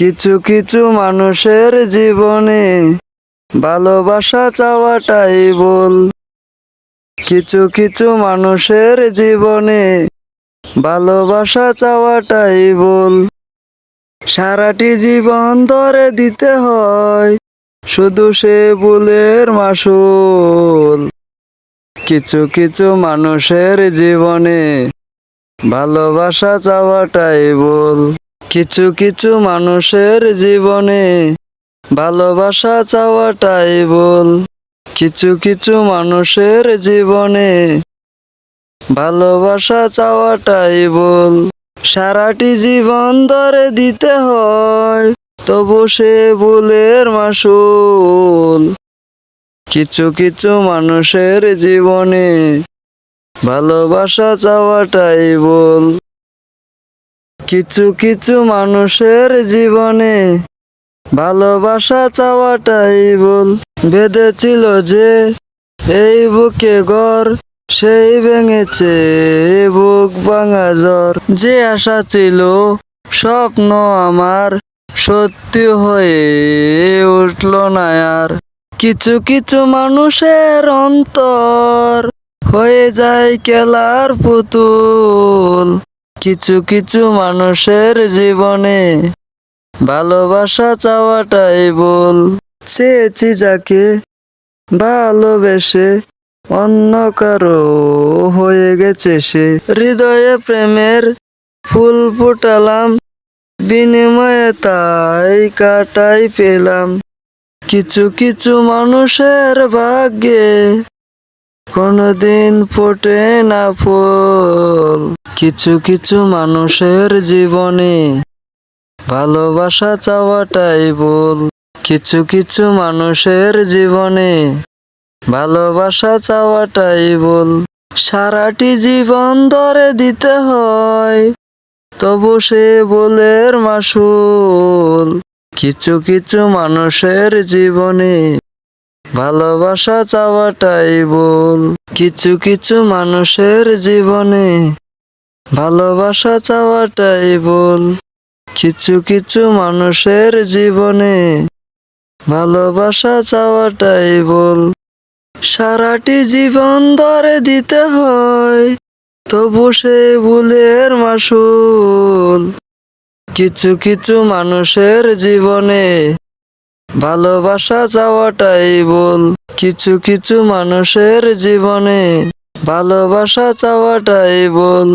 কিছু কিছু মানুষের জীবনে ভালোবাসা চাওয়াটাই বল কিছু কিছু মানুষের জীবনে ভালোবাসা চাওয়াটাই বল সারাটি জীবন ধরে দিতে হয় শুধু সে বুলের মাসুল। কিছু কিছু মানুষের জীবনে ভালোবাসা চাওয়াটাই বল কিছু কিছু মানুষের জীবনে ভালোবাসা চাওয়াটাই বল কিছু কিছু মানুষের জীবনে ভালোবাসা চাওয়াটাই বল সারাটি জীবন ধরে দিতে হয়, তবু সে বুলের মাসুল। কিছু কিছু মানুষের জীবনে ভালোবাসা চাওয়াটাই বল কিছু কিছু মানুষের জীবনে ভালোবাসা চাওয়াটাই বল বেঁধেছিল যে এই বুকে ঘর সেই ভেঙেছে বুক ভাঙা জ্বর। যে আশা ছিল স্বপ্ন আমার, সত্যি হয়ে উঠল না আর। কিছু কিছু মানুষের অন্তর হয়ে যায় খেলার পুতুল। কিছু কিছু মানুষের জীবনে ভালোবাসা চাওয়াটাই বল চেয়েছি যাকে ভালোবেসে অন্য কারও হয়ে গেছে সে। হৃদয়ে প্রেমের ফুল ফুটালাম, বিনিময়ে তাই কাটাই পেলাম। কিছু কিছু মানুষের ভাগ্যে কোনোদিন ফোটে না ফুল। কিছু কিছু মানুষের জীবনে ভালোবাসা চাওয়াটাই বল কিছু কিছু মানুষের জীবনে ভালোবাসা চাওয়াটাই বল সারাটি জীবন ধরে দিতে হয়, তবু সে বলের মাসুল। কিছু কিছু মানুষের জীবনে ভালোবাসা চাওয়াটাই বল কিছু কিছু মানুষের জীবনে ভালোবাসা চাওয়াটাই বল কিছু কিছু মানুষের জীবনে ভালোবাসা চাওয়াটাই বল সারাটি জীবন ধরে দিতে হয়, তবু সে ভুলের মাসুল। কিছু কিছু মানুষের জীবনে ভালোবাসা চাওয়াটাই বল কিছু কিছু মানুষের জীবনে ভালোবাসা চাওয়াটাই বল